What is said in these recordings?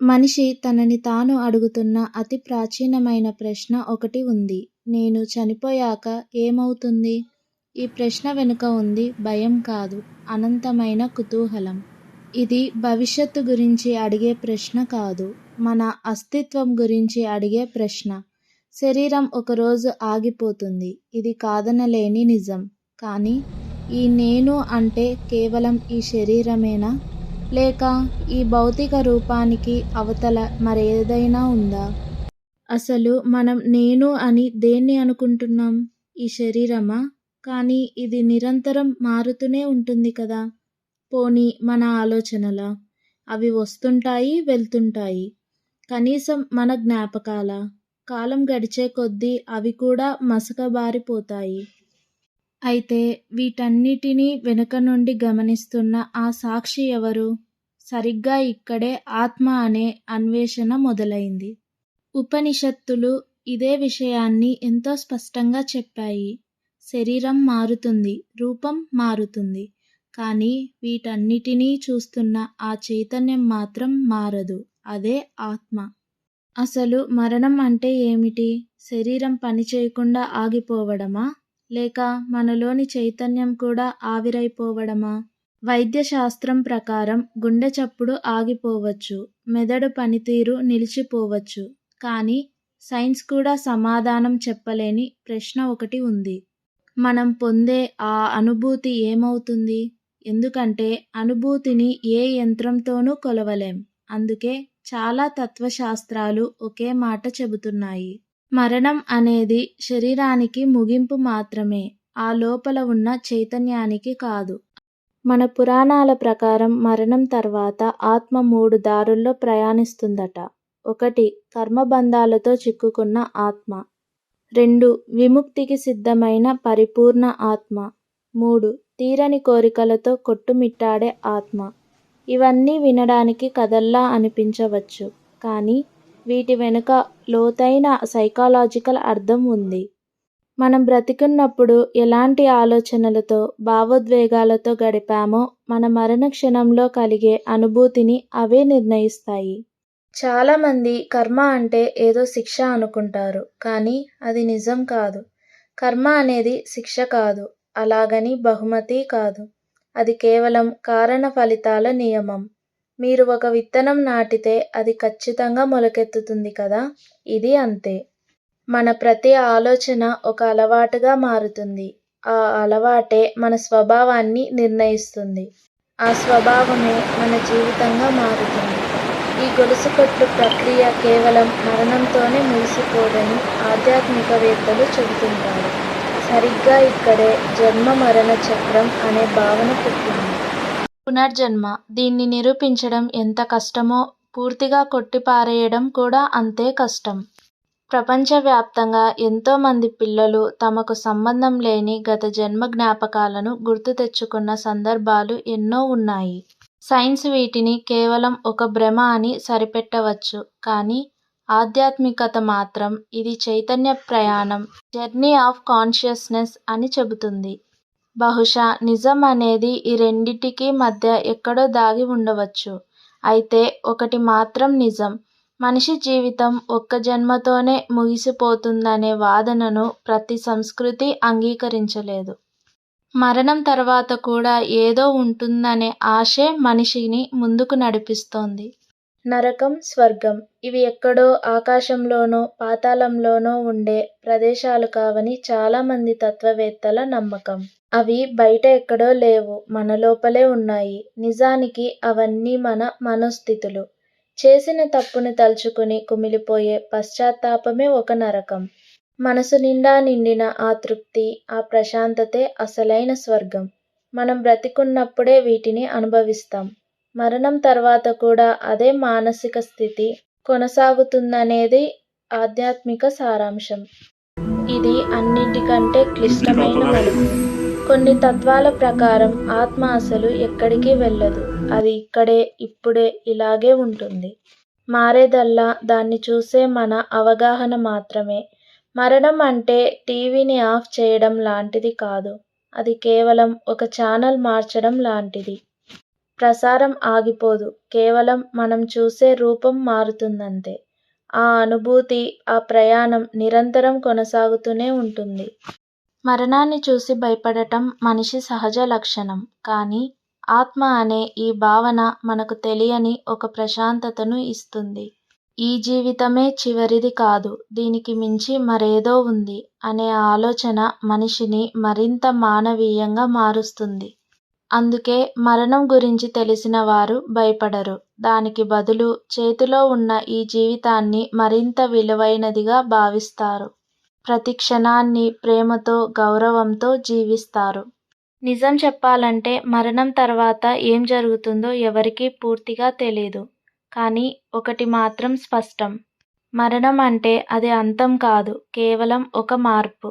మనిషి తనని తాను అడుగుతున్న అతి ప్రాచీనమైన ప్రశ్న ఒకటి ఉంది. నేను చనిపోయాక ఏమవుతుంది? ఈ ప్రశ్న వెనుక ఉంది భయం కాదు, అనంతమైన కుతూహలం. ఇది భవిష్యత్తు గురించి అడిగే ప్రశ్న కాదు. మన అస్తిత్వం గురించి అడిగే ప్రశ్న. శరీరం ఒకరోజు ఆగిపోతుంది. ఇది కాదనలేని నిజం. కానీ ఈ నేను అంటే కేవలం ఈ శరీరమేనా? లేక ఈ భౌతిక రూపానికి అవతల మరేదైనా ఉందా? అసలు మనం నేను అని దేన్ని అనుకుంటున్నాం? ఈ శరీరమా? కానీ ఇది నిరంతరం మారుతూనే ఉంటుంది కదా? పోనీ మన ఆలోచనల అవి వస్తుంటాయి వెళ్తుంటాయి. కనీసం మన జ్ఞాపకాల కాలం గడిచే కొద్దీ అవి కూడా మసకబారిపోతాయి. అయితే వీటన్నిటినీ వెనుక నుండి గమనిస్తున్న ఆ సాక్షి ఎవరు? సరిగ్గా ఇక్కడే ఆత్మ అనే అన్వేషణ మొదలైంది. ఉపనిషత్తులు ఇదే విషయాన్ని ఎంతో స్పష్టంగా చెప్పాయి. శరీరం మారుతుంది. రూపం మారుతుంది. కానీ వీటన్నిటినీ చూస్తున్న ఆ చైతన్యం మాత్రం మారదు. అదే ఆత్మ. అసలు మరణం అంటే ఏమిటి? శరీరం పనిచేయకుండా ఆగిపోవడమా? లేక మనలోని చైతన్యం కూడా ఆవిరైపోవడమా? వైద్యశాస్త్రం ప్రకారం గుండె చప్పుడు ఆగిపోవచ్చు. మెదడు పనితీరు నిలిచిపోవచ్చు. కానీ సైన్స్ కూడా సమాధానం చెప్పలేని ప్రశ్న ఒకటి ఉంది. మనం పొందే ఆ అనుభూతి ఏమవుతుంది? ఎందుకంటే అనుభూతిని ఏ యంత్రంతోనూ కొలవలేం. అందుకే చాలా తత్వశాస్త్రాలు ఒకే మాట చెబుతున్నాయి. మరణం అనేది శరీరానికి ముగింపు మాత్రమే. ఆ లోపల ఉన్న చైతన్యానికి కాదు. మన పురాణాల ప్రకారం మరణం తర్వాత ఆత్మ మూడు దారుల్లో ప్రయాణిస్తుందట. ఒకటి కర్మబంధాలతో చిక్కుకున్న ఆత్మ. రెండు విముక్తికి సిద్ధమైన పరిపూర్ణ ఆత్మ. మూడు తీరని కోరికలతో కొట్టుమిట్టాడే ఆత్మ. ఇవన్నీ వినడానికి కథల్లా అనిపించవచ్చు. కానీ వీటి వెనుక లోతైన సైకాలాజికల్ అర్థం ఉంది. మనం బ్రతికున్నప్పుడు ఎలాంటి ఆలోచనలతో, భావోద్వేగాలతో గడిపామో మన మరణ క్షణంలో కలిగే అనుభూతిని అవే నిర్ణయిస్తాయి. చాలామంది కర్మ అంటే ఏదో శిక్ష అనుకుంటారు. కానీ అది నిజం కాదు. కర్మ అనేది శిక్ష కాదు. అలాగని బహుమతి కాదు. అది కేవలం కారణ ఫలితాల నియమం. మీరు ఒక విత్తనం నాటితే అది ఖచ్చితంగా మొలకెత్తుతుంది కదా? ఇది అంతే. మన ప్రతి ఆలోచన ఒక అలవాటుగా మారుతుంది. ఆ అలవాటే మన స్వభావాన్ని నిర్ణయిస్తుంది. ఆ స్వభావమే మన జీవితంగా మారుతుంది. ఈ గొలుసుకట్టు ప్రక్రియ కేవలం మరణంతోనే ముగిసిపోదని ఆధ్యాత్మికవేత్తలు చెబుతుంటారు. సరిగ్గా ఇక్కడే జన్మ మరణ చక్రం అనే భావన పుట్టింది. పునర్జన్మ. దీన్ని నిరూపించడం ఎంత కష్టమో పూర్తిగా కొట్టిపారేయడం కూడా అంతే కష్టం. ప్రపంచవ్యాప్తంగా ఎంతోమంది పిల్లలు తమకు సంబంధం లేని గత జన్మ జ్ఞాపకాలను గుర్తు తెచ్చుకున్న సందర్భాలు ఎన్నో ఉన్నాయి. సైన్స్ వీటిని కేవలం ఒక భ్రమ అని సరిపెట్టవచ్చు. కానీ ఆధ్యాత్మికత మాత్రం ఇది చైతన్య ప్రయాణం, జర్నీ ఆఫ్ కాన్షియస్నెస్ అని చెబుతుంది. బహుశా నిజం అనేది ఈ రెండింటికీ మధ్య ఎక్కడో దాగి ఉండవచ్చు. అయితే ఒకటి మాత్రం నిజం. మనిషి జీవితం ఒక్క జన్మతోనే ముగిసిపోతుందనే వాదనను ప్రతి సంస్కృతీ అంగీకరించలేదు. మరణం తర్వాత కూడా ఏదో ఉంటుందనే ఆశే మనిషిని ముందుకు నడిపిస్తోంది. నరకం, స్వర్గం ఇవి ఎక్కడో ఆకాశంలోనో, పాతాళంలోనో ఉండే ప్రదేశాలు కావని చాలామంది తత్వవేత్తల నమ్మకం. అవి బయట ఎక్కడో లేవు మన లోపలే ఉన్నాయి. నిజానికి అవన్నీ మన మనోస్థితులు. చేసిన తప్పుని తలుచుకుని కుమిలిపోయే పశ్చాత్తాపమే ఒక నరకం. మనసు నిండా నిండిన ఆ తృప్తి, ఆ ప్రశాంతతే అసలైన స్వర్గం. మనం బ్రతికున్నప్పుడే వీటిని అనుభవిస్తాం. మరణం తర్వాత కూడా అదే మానసిక స్థితి కొనసాగుతుందనేది ఆధ్యాత్మిక సారాంశం. ఇది అన్నింటికంటే క్లిష్టమైన మలుపు. కొన్ని తత్వాల ప్రకారం ఆత్మ అసలు ఎక్కడికి వెళ్ళదు. అది ఇక్కడే, ఇప్పుడే ఇలాగే ఉంటుంది. మారేదల్లా దాన్ని చూసే మన అవగాహన మాత్రమే. మరణం అంటే టీవీని ఆఫ్ చేయడం లాంటిది కాదు. అది కేవలం ఒక ఛానల్ మార్చడం లాంటిది. ప్రసారం ఆగిపోదు కేవలం మనం చూసే రూపం మారుతుందంతే ఆ అనుభూతి ఆ ప్రయాణం నిరంతరం కొనసాగుతూనే ఉంటుంది మరణాన్ని చూసి భయపడటం మనిషి సహజ లక్షణం. కానీ ఆత్మ అనే ఈ భావన మనకు తెలియని ఒక ప్రశాంతతను ఇస్తుంది. ఈ జీవితమే చివరిది కాదు దీనికి మించి మరేదో ఉంది అనే ఆలోచన మనిషిని మరింత మానవీయంగా మారుస్తుంది. అందుకే మరణం గురించి తెలిసిన వారు భయపడరు. దానికి బదులు చేతిలో ఉన్న ఈ జీవితాన్ని మరింత విలువైనదిగా భావిస్తారు. ప్రతి క్షణాన్ని ప్రేమతో గౌరవంతో జీవిస్తారు. నిజం చెప్పాలంటే మరణం తర్వాత ఏం జరుగుతుందో ఎవరికీ పూర్తిగా తెలీదు. కానీ ఒకటి మాత్రం స్పష్టం. మరణం అంటే అది అంతం కాదు కేవలం ఒక మార్పు.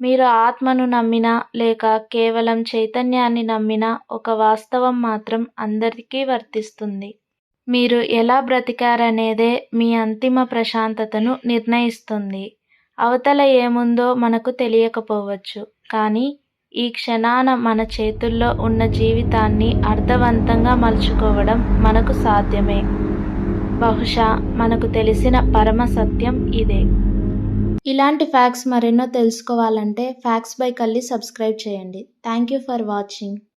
మీరు ఆత్మను నమ్మినా లేక కేవలం చైతన్యాన్ని నమ్మినా ఒక వాస్తవం మాత్రం అందరికీ వర్తిస్తుంది. మీరు ఎలా బ్రతికారనేదే మీ అంతిమ ప్రశాంతతను నిర్ణయిస్తుంది. అవతల ఏముందో మనకు తెలియకపోవచ్చు కానీ ఈ క్షణాన మన చేతుల్లో ఉన్న జీవితాన్ని అర్థవంతంగా మలుచుకోవడం మనకు సాధ్యమే. బహుశా మనకు తెలిసిన పరమ సత్యం ఇదే. ఇలాంటి ఫ్యాక్ట్స్ మరెన్నో తెలుసుకోవాలంటే ఫ్యాక్ట్స్ బై కల్లి సబ్స్క్రైబ్ చేయండి. Thank you for watching.